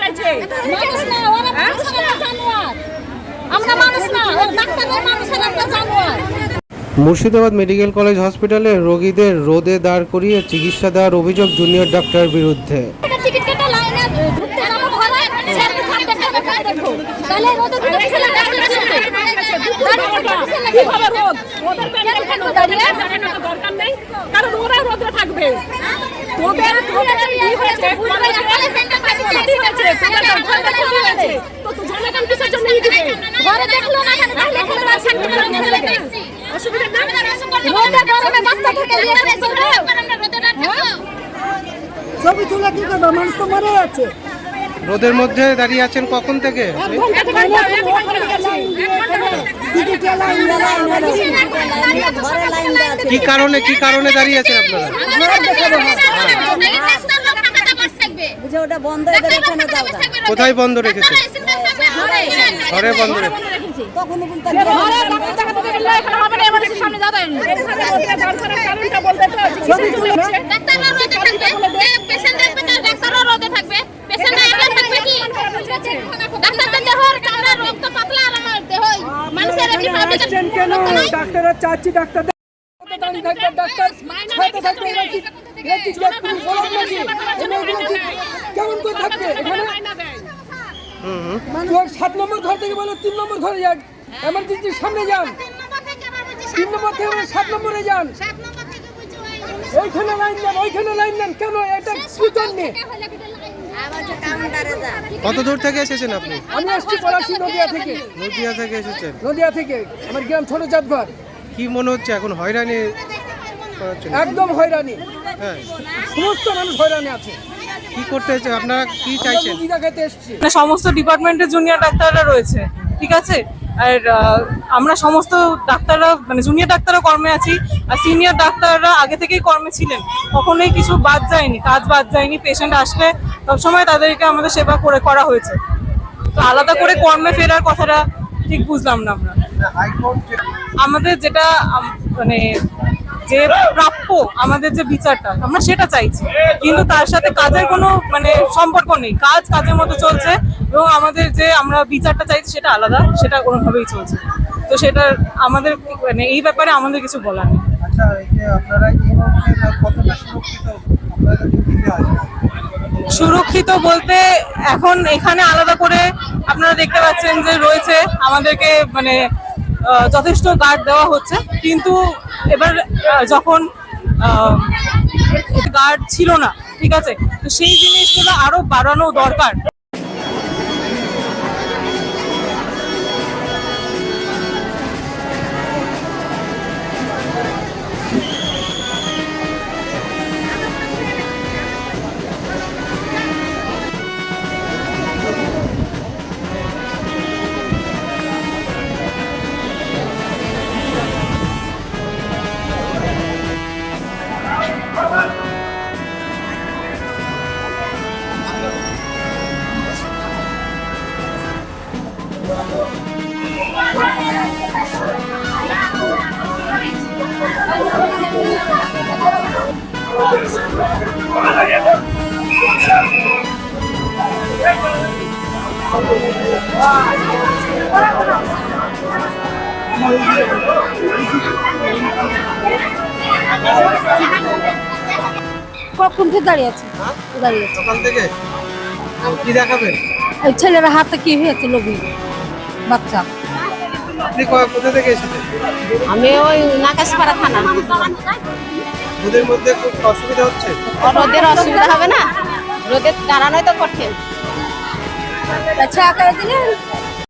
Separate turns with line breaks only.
চাইছে? আমরা মানুষ না মানুষের একটা জানোয়ার। মুর্শিদাবাদ মেডিকেল কলেজ হসপিটালে রোগীদের রোদে দাঁড় করিয়ে চিকিৎসা দেওয়ার অভিযোগ জুনিয়র ডাক্তার বিরুদ্ধে।
থাকবে। তোদের তোদের কি হয়েছে ক্ষতি হয়েছে তোদের ঘরটা ক্ষতি হয়েছে তো তুই জনগণ কিসের জন্য ই দিবে?
ঘরে দেখল না কেন? তাহলে এখানে রাখা
অসুবিধা না?
রোদে গরমে বাচ্চা থেকে নিয়ে এসে চলবে
ছবি তুলে কি করব? মানুষ তো মরে যাচ্ছে।
রোদের মধ্যে দাঁড়িয়ে আছেন কখন থেকে?
হয়ে আছে
কি কারণে কি কারণে দাঁড়িয়ে আছেন আপনারা?
ওটা বন্ধ এদের এখানে না।
কোথায় বন্ধ রেখেছে ঘরে বন্ধ রেখেছে
তখন
ডাক্তাররা
চাচ্ছি ডাক্তার দাঁড়িয়ে থাকবে ডাক্তার সাথে থাকবে এরা কি এরা কি পুলিশ বলার নাকি কেমন করে থাকবে এখানে? সাত নম্বর ঘর থেকে বলে তিন নম্বর ঘরে যান। এমার্জেন্সির সামনে যান। তিন নম্বর থেকে বলে সাত নম্বরে যান। এইখানে লাইন দেন ওইখানে লাইন দেন। কেন? এটা কি জন্যে
কত দূর থেকে এসেছেন আপনি?
আমি আসছি পলাশি নদিয়া থেকে।
নদিয়া থেকে এসেছেন।
নদিয়া থেকে আমার গ্রাম ছোট চাঁদঘর
কি মনে হচ্ছে এখন হয়রানি
একদম হয়রানি।
হ্যাঁ।
সমস্ত মানুষ হয়রানি আছে।
কি করতে হচ্ছে আপনারা কি চাইছেন?
মানে সমস্ত ডিপার্টমেন্টের জুনিয়র ডাক্তাররা রয়েছে ঠিক আছে? আর আমরা সমস্ত ডাক্তাররা মানে জুনিয়র ডাক্তাররা কর্মে আছি আর সিনিয়র ডাক্তাররা আগে থেকেই কর্মে ছিলেন। কখনোই কিছু বাদ যায়নি কাজ বাদ যায়নি পেশেন্ট আসলে সবসময় তাদেরকে আমাদের সেবা করে করা হয়েছে। তো আলাদা করে কর্মে ফেরার কথাটা ঠিক বুঝলাম না আমরা। আমাদের যেটা মানে যে প্রাপ্য আমাদের যে বিচারটা আমরা সেটা চাইছি। কিন্তু তার সাথে কাজের কোনো মানে সম্পর্ক নেই। কাজ কাজের মতো চলছে এবং আমাদের যে আমরা বিচারটা চাইছি সেটা আলাদা সেটা কোনোভাবেই চলছে তো সেটা আমাদের মানে এই ব্যাপারে আমাদের কিছু বলার নেই।
আচ্ছা সুরক্ষিত
বলতে এখন এখানে আলাদা করে আপনারা দেখতে পাচ্ছেন যে রয়েছে আমাদেরকে মানে যথেষ্ট গার্ড দেওয়া হচ্ছে। কিন্তু এবার যখন গার্ড ছিল না, ঠিক আছে? তো সেই জিনিসগুলো আরও বাড়ানো দরকার।
কখন থেকে দাঁড়িয়ে আছে দাঁড়িয়ে আছে।
সকাল থেকে? কি দেখাবেন
ওই ছেলের হাতে কি হয়েছে লোভি? বাচ্চা?
আপনি ক- কোথা থেকে এসেছেন?
আমি ওই নাকাশপাড়া থানা।
ওদের মধ্যে খুব অসুবিধা হচ্ছে?
রোদের অসুবিধা হবে না? রোদের দাঁড়ানোই তো কঠিন।
अच्छा कर दिले